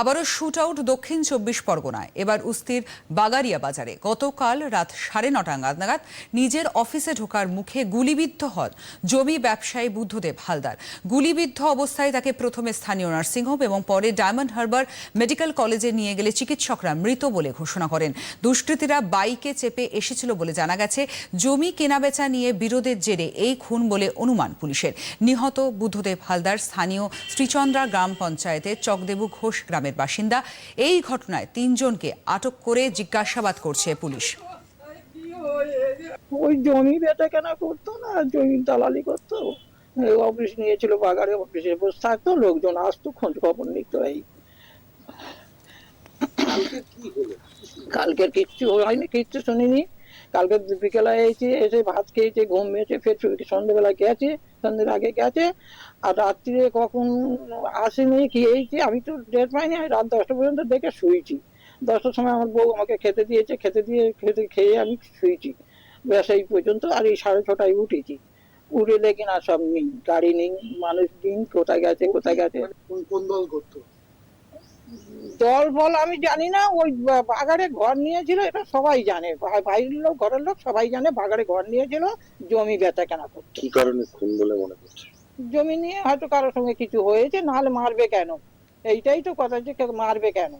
আবারও shoot out দক্ষিণ চব্বিশ পরগনায়। এবার উস্তির বাগারিয়া বাজারে গতকাল রাত সাড়ে নটা নাগাদ নিজের অফিসে ঢোকার মুখে গুলিবিদ্ধ হন জমি ব্যবসায়ী বুদ্ধদেব হালদার। গুলিবিদ্ধ অবস্থায় তাকে প্রথমে স্থানীয় নার্সিংহোম এবং পরে ডায়মন্ড হারবার মেডিকেল কলেজে নিয়ে গেলে চিকিৎসকরা মৃত বলে ঘোষণা করেন। দুষ্কৃতীরা বাইকে চেপে এসেছিল বলে জানা গেছে। জমি কেনাবেচা নিয়ে বিরোধের জেরে এই খুন বলে অনুমান পুলিশের। নিহত বুদ্ধদেব হালদার স্থানীয় শ্রীচন্দ্রা গ্রাম পঞ্চায়েতের চকদেবু ঘোষ গ্রামের বাসিন্দা। এই ঘটনায় তিনজনকে আটক করে জিজ্ঞাসাবাদ করছে পুলিশ। ওই জমি বেচা কেনা করতো না? জমি দালালি করতো? অফিস নিয়েছিল বাগারে অফিসে বসে থাকতো লোকজন আসতো খোঁজ খবর নিত এই। কালকের কিচ্ছু হয়নি কিচ্ছু শুনিনি। কালকে বিকেলে এসে এসে ভাত খেয়েছে ঘুম মেয়েছে ফের ছুটি সন্ধ্যেবেলা গেছে সন্ধ্যের আগে গেছে, আর রাত্রিরে কখন আসেনি কি যে আমি তো ডেট পাইনি, আমি রাত দশটা পর্যন্ত দেখে শুয়েছি। দশটার সময় আমার বউ আমাকে খেতে দিয়েছে, খেতে দিয়ে খেতে খেয়ে আমি শুয়েছি। ব্যাস এই পর্যন্ত, আর এই সাড়ে ছটায় উঠেছি। উঠে দেখি না সব নেই, গাড়ি নেই, মানুষ নেই, কোথায় গেছে কোথায় গেছে। কোন কোন দল করতো? দল বল আমি জানি না ওই বাগারে ঘর নিয়েছিল এটা সবাই জানে। বাইরের লোক ঘরের লোক সবাই জানে বাগারে ঘর নিয়েছিল জমি বেচা কেনা করতো। কি কারণে খুন বলে মনে করছে জমি নিয়ে হয়তো কারোর সঙ্গে কিছু হয়েছে নাহলে মারবে কেন? এইটাই তো কথা যে মারবে কেন?